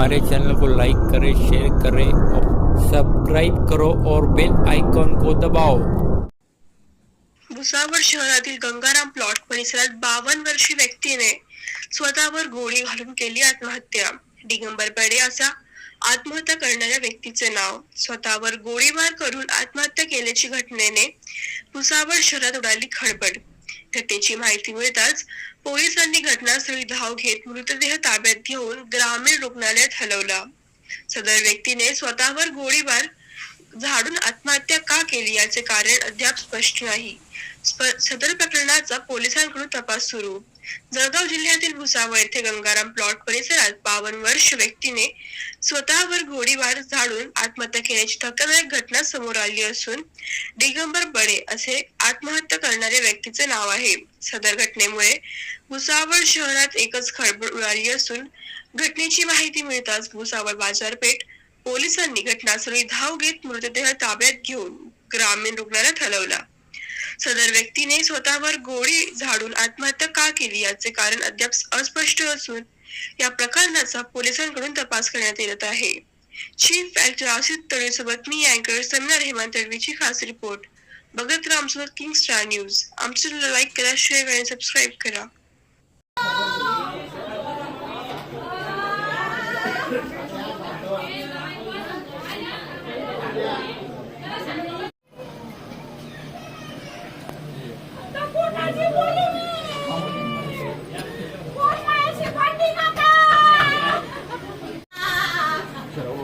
हमारे चैनल को लाइक करें शेयर करें और सब्सक्राइब करो और बेल आइकॉन को दबाओ। भुसावळ शहरातील गंगाराम प्लॉट परिसरात बावन्न वर्षीय व्यक्तीने स्वतःवर गोळी घालून केली आत्महत्या. दिगंबर बडे असा आत्महत्या करणाऱ्या व्यक्तीचे नाव स्वतःवर गोळीबार करून आत्महत्या केल्याची घटनेने भुसावळ शहरात उडाली खळबळ. घटनेची माहिती मिळताच पोलिसांनी घटनास्थळी धाव घेत मृतदेह ताब्यात घेऊन ग्रामीण रुग्णालयात हलवला. सदर व्यक्तीने स्वतःवर गोळीबार झाडून आत्महत्या का केली याचे कारण अद्याप स्पष्ट नाही. सदर प्रकरणाचा पोलिसांकडून तपास सुरू. जळगाव जिल्ह्यातील भुसावळ येथे गंगाराम प्लॉट परिसरात बावन वर्ष व्यक्तीने स्वतःवर गोळीबार झाडून आत्महत्या केल्याची धक्कादायक घटना समोर आली असून दिगंबर बडे असे आत्महत्या करणाऱ्या व्यक्तीचे नाव आहे. सदर घटनेमुळे भुसावळ शहरात एकच खळबळ उडाली असून घटनेची माहिती मिळताच भुसावळ बाजारपेठ पोलिसांनी घटनास्थळी धाव घेत मृतदेह ताब्यात घेऊन ग्रामीण रुग्णालयात हलवला. सदर व्यक्तीने स्वतःवर गोळी झाडून आत्महत्या का केली याचे कारण अद्याप अस्पष्ट असून या प्रकरणाचा पोलिसांकडून तपास करण्यात येत आहे. चीफ ऍक्टर आसिफ तळे सोबत मी अँकर समीर हेमंत तळवीची खास रिपोर्ट. बघत राहा आमसोबत किंग स्टार न्यूज. आमचं लाईक करा शेअर करा सबस्क्राईब करा. Yeah.